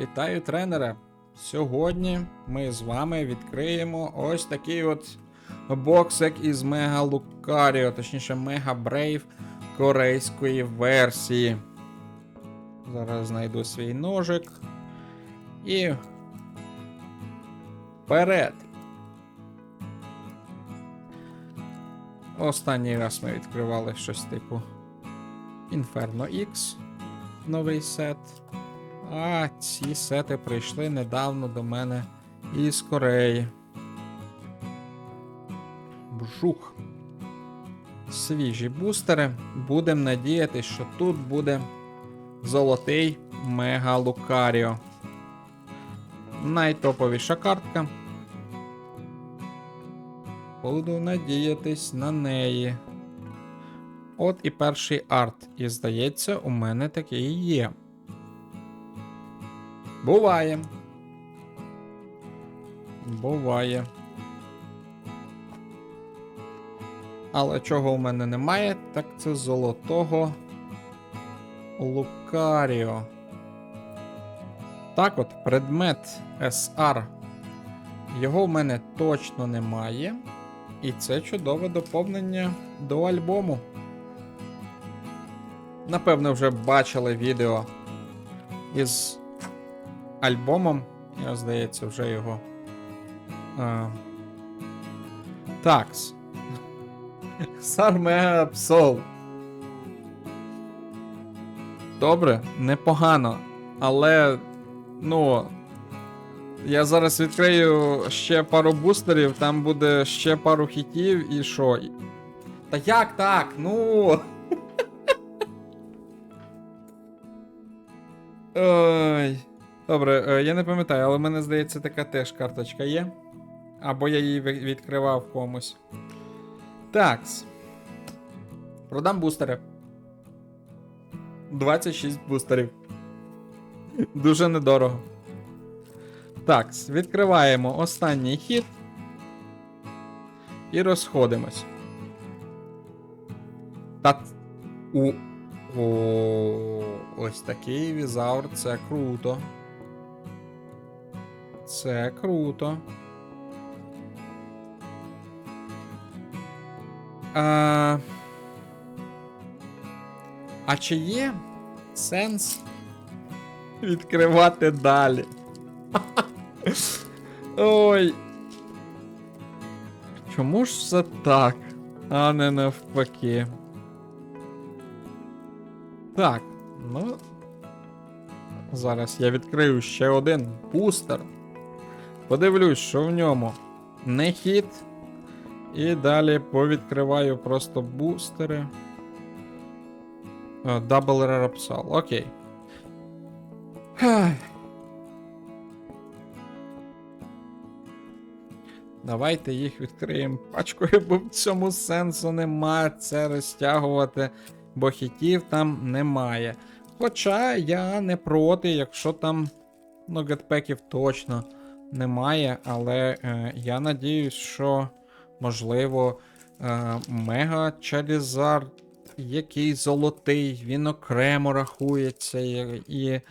Вітаю, тренера! Сьогодні ми з вами відкриємо ось такий от боксик із Мега Лукаріо, точніше Мега Брейв корейської версії. Зараз знайду свій ножик. І. Вперед! Останній раз ми відкривали щось типу Inferno X, новий сет. А ці сети прийшли недавно до мене із Кореї. Бжух. Свіжі бустери. Будемо надіятися, що тут буде золотий Мега Лукаріо. Найтоповіша картка. Буду надіятись на неї. От і перший арт. І здається, у мене такий є. Буває. Буває. Але чого у мене немає, так це золотого Лукаріо. Так от, предмет SR. Його в мене точно немає. І це чудове доповнення до альбому. Напевно, вже бачили відео із альбомом. Я, здається, вже його. А... Такс. Сармега Псол. Добре, непогано. Але, ну. Я зараз відкрию ще пару бустерів, там буде ще пару хітів і що. Та як так? Ну. Ой. Добре, е, я не пам'ятаю, але в мене здається, така теж карточка є. Або я її відкривав комусь. Такс. Продам бустери. 26 бустерів. Дуже недорого. Такс, відкриваємо останній хід. І розходимось. Та. У. О, ось такий візавр, це круто. Це круто. А, а чи є сенс відкривати далі? Ой. Чому ж все так, а не навпаки? Так, ну. Зараз я відкрию ще один бустер. Подивлюсь, що в ньому не хід. І далі повідкриваю просто бустери. О, Double окей. Давайте їх відкриємо пачкою, бо в цьому сенсу нема це розтягувати, бо хітів там немає. Хоча я не проти, якщо там ну, гетпеків точно немає, але е, я надіюсь, що можливо е, Мега Чарізард, який золотий, він окремо рахується, і, і е,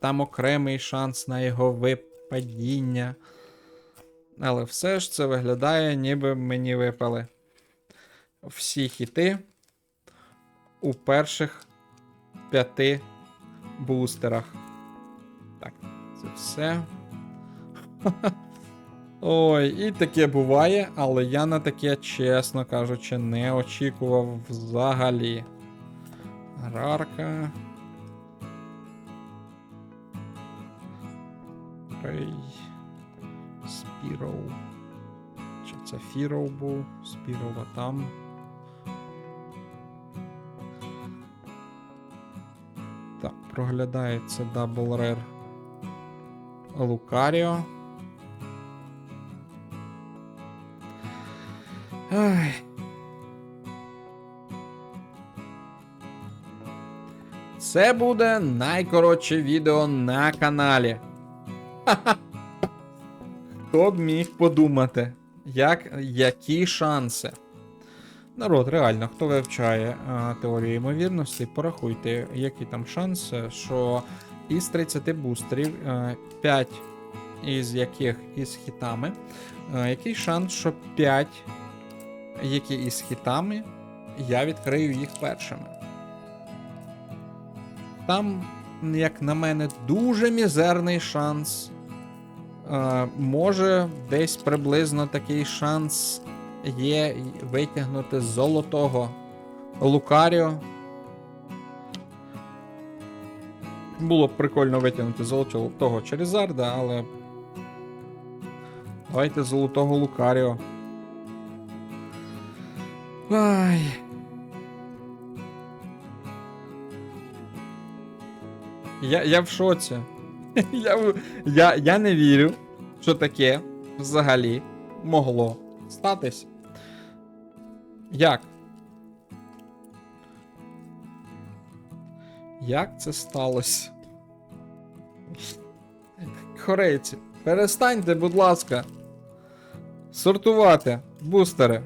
там окремий шанс на його випадіння. Але все ж це виглядає, ніби мені випали всі хіти у перших п'яти бустерах. Так, це все. Ой, і таке буває, але я на таке, чесно кажучи, не очікував взагалі. Рарка. Рей. Спіроу. Чи це Фіроу був? Спірова там. Так, проглядається Double Rare Лукаріо. Ай. Це буде найкоротше відео на каналі. Хто б міг подумати, як, які шанси? Народ, реально, хто вивчає а, теорію ймовірності, порахуйте, які там шанси, що із 30 бустерів, 5 із яких із хітами. Е, Який шанс, що 5, які із хітами, я відкрию їх першими. Там, як на мене, дуже мізерний шанс. Е, може, десь приблизно такий шанс є витягнути з золотого Лукаріо. Було б прикольно витягнути золотого Черезарда, але. Давайте золотого Лукаріо. Ай. Я, я в шоці. Я, я, я не вірю, що таке взагалі могло статись. Як? Як це сталося? Корейці, перестаньте, будь ласка, сортувати бустери.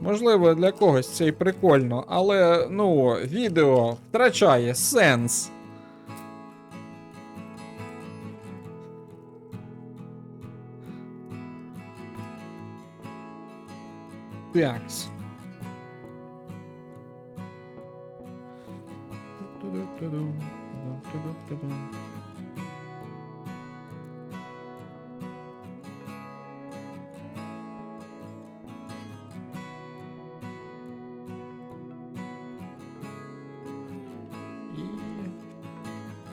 Можливо, для когось це і прикольно, але ну, відео втрачає сенс. Такс. І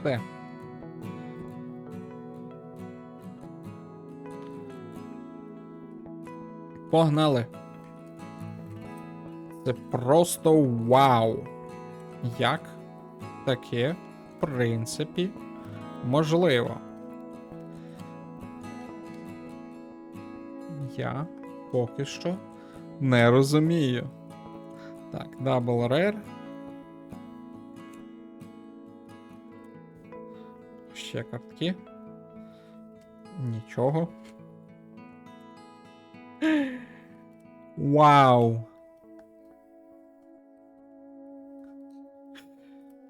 все. Погнали. Це просто вау. Як таке, в принципі, можливо. Я поки що не розумію. Так, Double Rare. Ще картки. Нічого. Вау!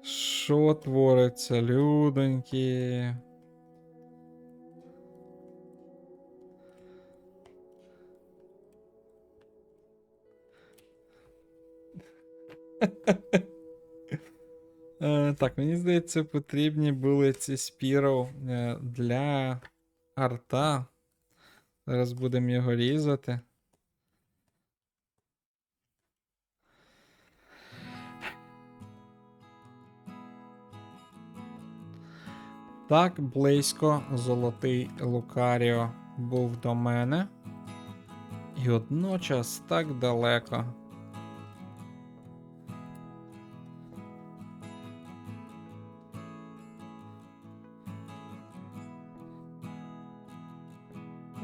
Що твориться, людоньки? Е, Так, мені здається, потрібні були ці спіро е, для арта. Зараз будемо його різати. Так близько золотий Лукаріо був до мене. І одночас так далеко.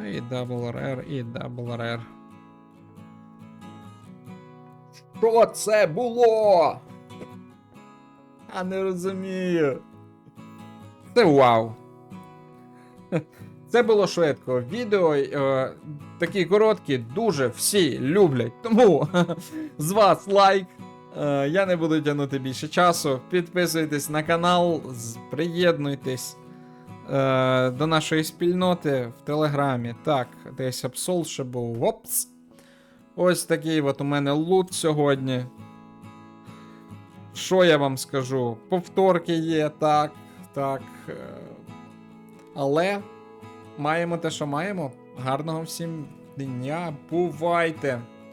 І Rare, і Rare. Що це було? Я не розумію. Це вау. Це було швидко. Відео е, такі короткі, дуже всі люблять. Тому з вас лайк. Е, я не буду тягнути більше часу. Підписуйтесь на канал, приєднуйтесь е, до нашої спільноти в Телеграмі. Так, десь Апсол ще був. Опс. Ось такий от у мене лут сьогодні. Що я вам скажу? Повторки є, так, так. е, Але маємо те, що маємо. Гарного всім дня. Бувайте!